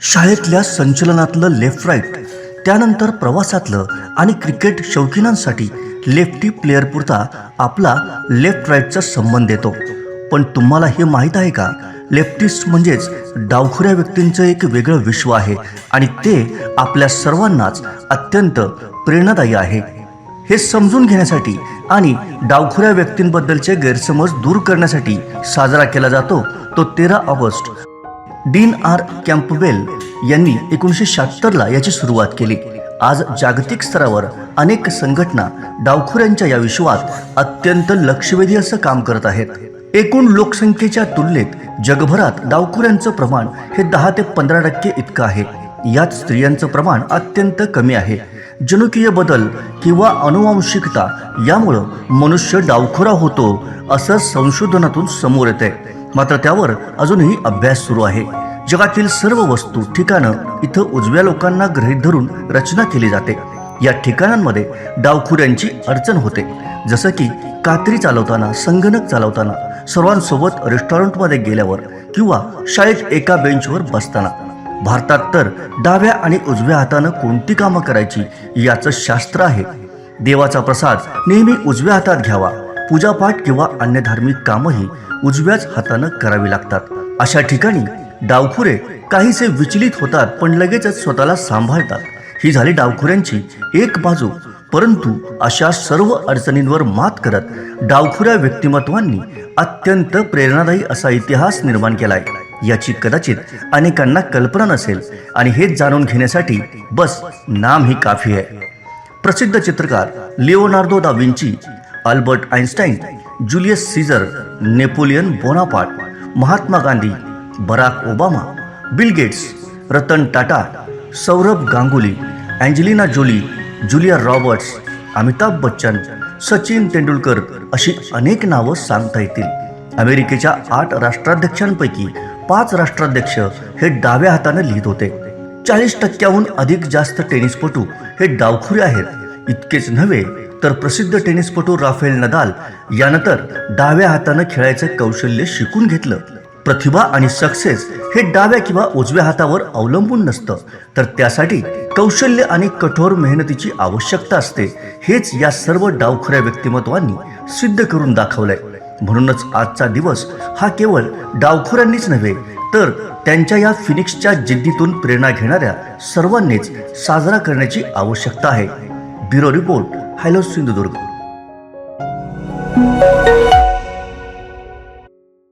शाळेतल्या संचलनातलं left right त्यानंतर प्रवासातलं आणि क्रिकेट शौकीनांसाठी लेफ्टी प्लेअर पुरता आपला लेफ्ट राईटचा संबंध येतो. पण तुम्हाला हे माहीत आहे का? लेफ्टिस्ट म्हणजेच डावखुऱ्या व्यक्तींचं एक वेगळं विश्व आहे आणि ते आपल्या सर्वांनाच अत्यंत प्रेरणादायी आहे. हे समजून घेण्यासाठी आणि डावखुऱ्या व्यक्तींबद्दलचे गैरसमज दूर करण्यासाठी साजरा केला जातो तो तेरा ऑगस्ट. डीन आर कॅम्पबेल यांनी एकोणीसशे शहात्तरला याची सुरुवात केली. आज जागतिक स्तरावर अनेक संघटना डावखुऱ्यांच्या या विश्वात अत्यंत लक्षवेधी असं काम करत आहेत. एकूण लोकसंख्येच्या तुलनेत जगभरात डावखुऱ्यांचं प्रमाण हे दहा ते पंधरा टक्के इतकं आहे. यात स्त्रियांचं प्रमाण अत्यंत कमी आहे. जनुकीय बदल किंवा अनुवांशिकता यामुळं मनुष्य डावखुरा होतो असं संशोधनातून समोर येते मात्र त्यावर अजूनही अभ्यास सुरू आहे. जगातील सर्व वस्तू ठिकाणं इथं उजव्या लोकांना गृहीत धरून रचना केली जाते. या ठिकाणांमध्ये डावखुऱ्यांची अडचण होते. जसं की कात्री चालवताना संगणक चालवताना सर्वांसोबत रेस्टॉरंटमध्ये गेल्यावर किंवा शाळेत एका बेंचवर बसताना. भारतात तर डाव्या आणि उजव्या हातानं कोणती कामं करायची याचं शास्त्र आहे. देवाचा प्रसाद नेहमी उजव्या हातात घ्यावा पूजापाठ किंवा अन्य धार्मिक कामही उजव्याच हातानं करावी लागतात. अशा ठिकाणी डावखुरे काहीसे विचलित होतात पण लगेचच स्वतःला सांभाळतात. ही झाली डावखुऱ्यांची एक बाजू. परंतु अशा सर्व अडचणींवर मात करत डावखुऱ्या व्यक्तिमत्वांनी अत्यंत प्रेरणादायी असा इतिहास निर्माण केला आहे याची कदाचित अनेकांना कल्पना नसेल आणि हेच जाणून घेण्यासाठी बस नाम ही काफी आहे. प्रसिद्ध चित्रकार Leonardo da Vinci Albert Einstein Julius Caesar Napoleon Bonaparte Mahatma Gandhi Barack Obama Bill Gates Ratan Tata Saurabh Ganguly Angelina Jolie Julia Roberts Amitabh Bachchan Sachin Tendulkar अशी अनेक नावं सांगता येतील. अमेरिकेच्या आठ राष्ट्राध्यक्षांपैकी पाच राष्ट्राध्यक्ष हे डाव्या हाताने लिहित होते. चाळीस टक्क्याहून अधिक जास्त टेनिसपटू हे डावखुरे आहेत. इतकेच नव्हे तर प्रसिद्ध टेनिसपटू राफेल नदाल यानं तर डाव्या हातानं खेळायचं कौशल्य शिकून घेतलं. प्रतिभा आणि सक्सेस हे डाव्या किंवा उजव्या हातावर अवलंबून नसतं. तर त्यासाठी कौशल्य आणि कठोर मेहनतीची आवश्यकता असते. हेच या सर्व डावखुऱ्या व्यक्तिमत्वांनी सिद्ध करून दाखवलंय. म्हणूनच आजचा दिवस हा केवळ डावखुऱ्यांनीच नव्हे तर त्यांच्या या फिनिक्सच्या जिद्दीतून प्रेरणा घेणाऱ्या सर्वांनीच साजरा करण्याची आवश्यकता आहे. Bureau report hello Sindhudurg.